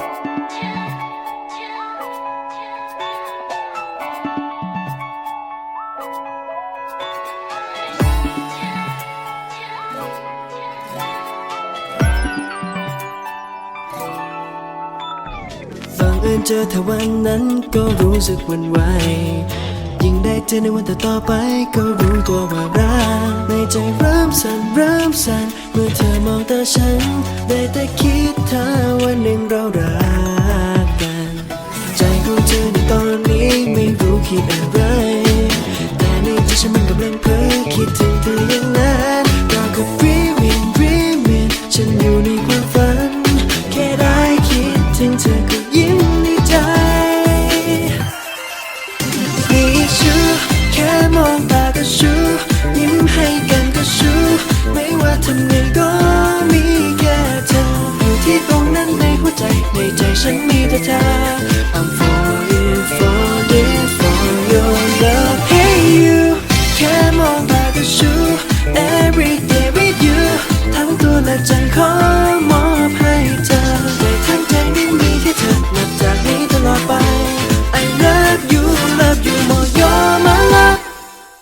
บังเอิญเจอเธอวันนั้นก็รู้สึกหวันไหว ยิ่งได้เจอในวันต่อต่อไป ก็รู้ตัวว่ารักในใจเริ่มสั่นเริ่มสั่นเมื่อเธอมองตาฉัน ได้แต่คิดถ้าวันหนึ่งเรารัก แค่มองต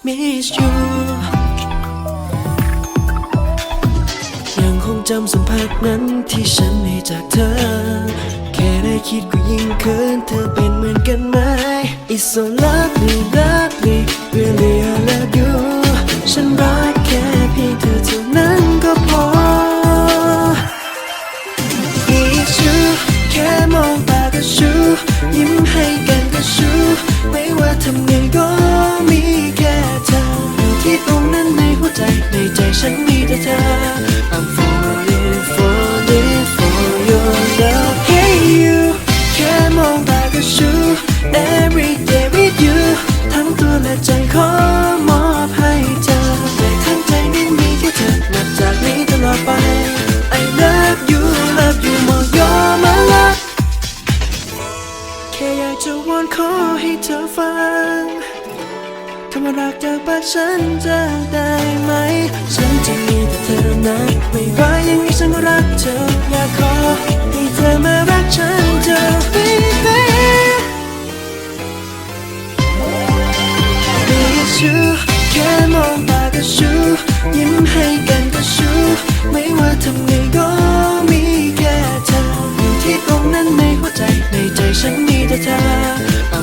miss you ยังคงจำสัมผัสนั้นที่ฉันให้จากเธอ แค่ได้คิดก็ยิ่งเขินเธอเป็นเหมือนกันไหม It's so lovely lovely really I love you ฉันรักแค่เพียงเธอเท่านั้นก็พอมีชูแค่มองตาก็ชูยิ้มให้กันก็ชูไม่ว่าทำไงก็ นั้นในหัวใจในใจฉันมีแต่เธอ I'm falling falling for your love Hey you แค่มองตาก็ชู Every day with you ทั้งตัวและใจขอมอบให้เธอในทั้งใจนี้มีแค่เธอนับจากนี้ตลอดไป I love you love you more you're my love แค่อยากจะวอนขอให้เธอฟังำว่ารักจากปากฉันจะได้ไหม ฉันจะมีแต่เธอนะไม่ว่ายังไงฉันก็รักเธอ อยากขอให้เธอมารักฉันเธอ baby มีชูแค่มองตาก็ชูยิ้มให้กันก็ชูไม่ว่าทำไงก็มีแค่เธออยู่ที่ตรงนั้นในหัวใจในใจฉันมีแต่เธอ